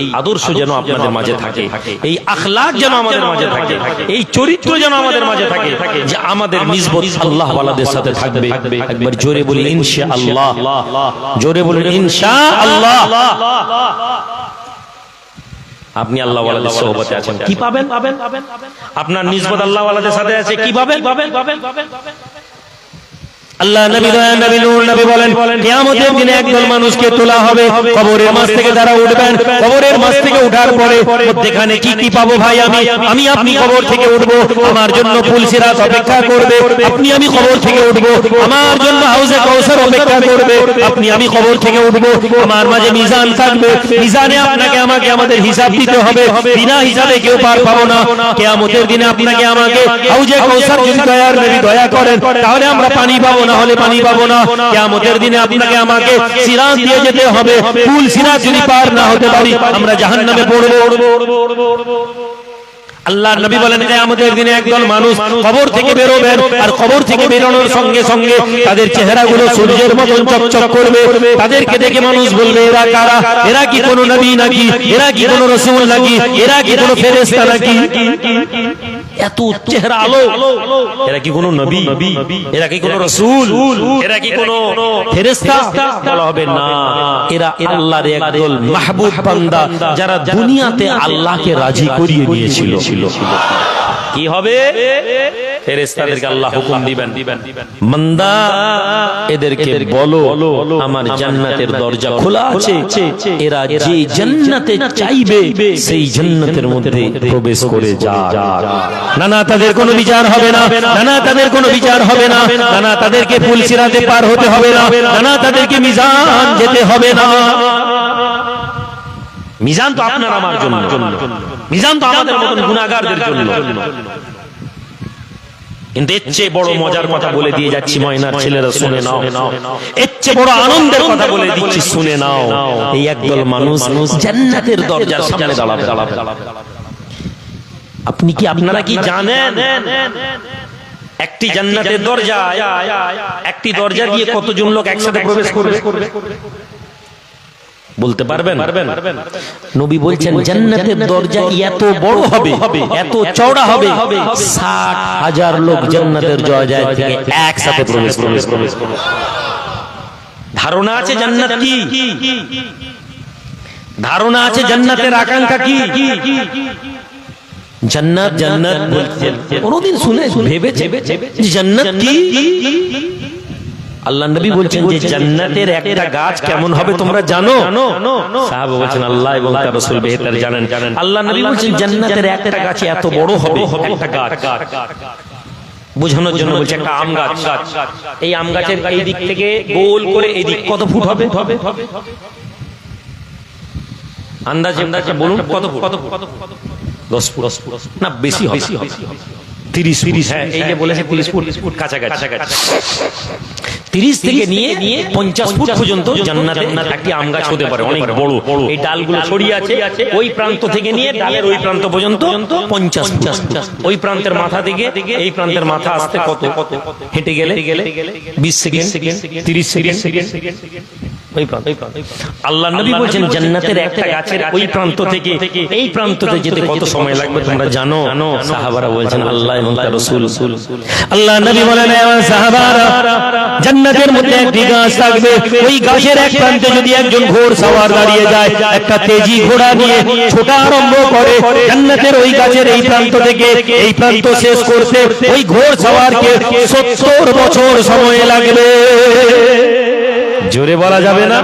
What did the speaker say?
এই আদর্শ যেন আপনাদের মাঝে থাকে। এই আখলাক যেন আমাদের মাঝে থাকে। এই চরিত্র যেন আমাদের মাঝে থাকে। যে আমাদের নিসবত আল্লাহ ওয়ালাদের সাথে থাকবে। একবার জোরে বলি ইনশা আল্লাহ জোরে বলি ইনশা আল্লাহ আপনি আল্লাহ ওয়ালাদের সোহবতে আছেন। কি পাবেন? আপনার নিজবত আল্লাহ ওয়ালাদের সাথে আছে? কি পাবেন? আল্লাহ নবী দয়া নবী নূর নবী বলেন কিয়ামতের দিনে একদল মানুষকে তোলা হবে। কবরের মাছ থেকে যারা উঠবেন। কবরের মাছ থেকে উঠার পরে মধ্যখানে কি কি পাবো ভাই? আমি আমি আপনি কবর থেকে উঠবো। আমার জন্য পুলসিরাত অপেক্ষা করবে। আপনি আমি কবর থেকে উঠবো। আমার জন্য হাউজে কাউসার অপেক্ষা করবে আপনি আমি কবর থেকে উঠবো আমার মাঝে মিজান থাকবে মিজানে আপনাকে আমাকে আমাদের হিসাব দিতে হবে বিনা হিসাবে কেউ পার পাবো না কিয়ামতের দিনে আপনাকে আমাকে হাউজে কাউসার যদি দয়ার নবী দয়া করেন তাহলে আমরা পানি পাবো না হলে পানি পাবো না কিয়ামতের দিনে আপনাকে আমাকে সিরাত দিয়ে যেতে হবে ফুল সিরাত যদি পার না হতে পারি আমরা জাহান্নামে পড়ব আল্লাহ নবী বলেন যে আমাদের দিনে একদল মানুষ কবর থেকে বেরোবেন আর কবর থেকে বেরোনোর সঙ্গে সঙ্গে তাদের চেহারাগুলো সূর্যের মতন চকচক করবে। তাদেরকে দেখে মানুষ বলবে, এরা কারা? এরা কি কোনো নবী নাকি? এরা কি কোনো রাসূল নাকি? এরা কি কোনো ফেরেশতা নাকি? এত চেহারা আলো। এরা কি কোনো নবী? এরা কি কোনো রসুল? এরা কি কোনো বলা হবে না। এরা আল্লাহর একদল মাহবুব বান্দা যারা দুনিয়াতে আল্লাহকে রাজি করিয়ে নিয়েছিল কি হবে? ফেরেশতাদেরকে আল্লাহ হুকুম দিবেন। বান্দা এদেরকে বলো আমার জান্নাতের দরজা খোলা আছে। এরা যে জান্নাতে চাইবে সেই জান্নাতের মধ্যে প্রবেশ করে যা না না তাদের কোনো বিচার হবে না। না না তাদের কোনো বিচার হবে না। না না তাদেরকে ফুলসিরাতে পার হতে হবে না। না না তাদেরকে মিজান যেতে হবে না। মিজান তো আপনার আমার জন্য। মিজান তো আমাদের মতন গুণাগারদের জন্য। কিন্তু এর চেয়ে বড় মজার কথা বলে দিয়ে যাচ্ছি ময়নার ছেলেরা শুনে নাও এর চেয়ে বড় আনন্দের কথা বলে দিচ্ছি শুনে নাও এই একদল মানুষ জান্নাতের দরজার সামনে দাঁড়াবে আপনি কি আপনারা কি জানেন একটি জান্নাতের দরজা একটি দরজা দিয়ে কতজন লোক একসাথে প্রবেশ করবে বলতে পারবেন? নবী বলছেন জান্নাতের দরজা এত বড় হবে এত চওড়া হবে ষাট হাজার লোক জান্নাতের দরজায় থেকে একসাথে প্রবেশ প্রবেশ প্রবেশ ধারণা আছে জান্নাত কি? ধারণা আছে জান্নাতের আকাঙ্ক্ষা কি? জান্নাত জান্নাত বলছেন। কোনদিন শুনে ভেবেছে? যে জান্নাত কি? আল্লাহ নবী বলছেন যে জান্নাতের একটা গাছ কেমন হবে তোমরা জানো? সাহাবা বলছেন আল্লাহ এবং তার রাসূল বেহতর জানেন। আল্লাহ নবী বলছেন জান্নাতের একটা গাছ এত বড় হবে একটা গাছ। বোঝানোর জন্য বলছে একটা আম গাছ। এই আম গাছের এই দিক থেকে গোল করে এই দিক কত ফুট হবে? আন্দাজে আন্দাজে বলুন কত ফুট? কত ফুট। দশ ফুট। না বেশি হবে। তিরিশ তিরিশ হ্যাঁ এই যে বলেছে তিরিশ ফুট ফুট কাছাকাছি। তিরিশ থেকে নিয়ে পঞ্চাশ ফুট পর্যন্ত জান্নাতে একটি আম গাছ হতে পারে অনেক বড়। এই ডালগুলো ছড়িয়ে আছে ওই প্রান্ত থেকে নিয়ে ডালের ওই প্রান্ত পর্যন্ত পঞ্চাশ ওই প্রান্তের মাথা থেকে এই প্রান্তের মাথা আসতে কত? হেঁটে গেলে বিশ সেকেন্ড তিরিশ সেকেন্ড। ওই প্রান্ত আল্লাহ নবী বলছেন জান্নাতের একটা গাছের ওই প্রান্ত থেকে এই প্রান্ততে যেতে কত সময় লাগবে তোমরা জানো? সাহাবারা বলছেন আল্লাহ এবং তার রাসূল। আল্লাহ নবী বলেন সাহাবারা জান্নাতের মধ্যে একটি গাছ থাকবে। ওই গাছের এক প্রান্তে যদি একজন ঘোড় সওয়ার দাঁড়িয়ে যায় একটা তেজি ঘোড়া নিয়ে ছোটা আরম্ভ করে জান্নাতের ওই গাছের এই প্রান্ত থেকে এই প্রান্ত শেষ করতে ওই ঘোড় সওয়ারকে সত্তর বছর সময় লাগবে। জোরে বলা যাবে না?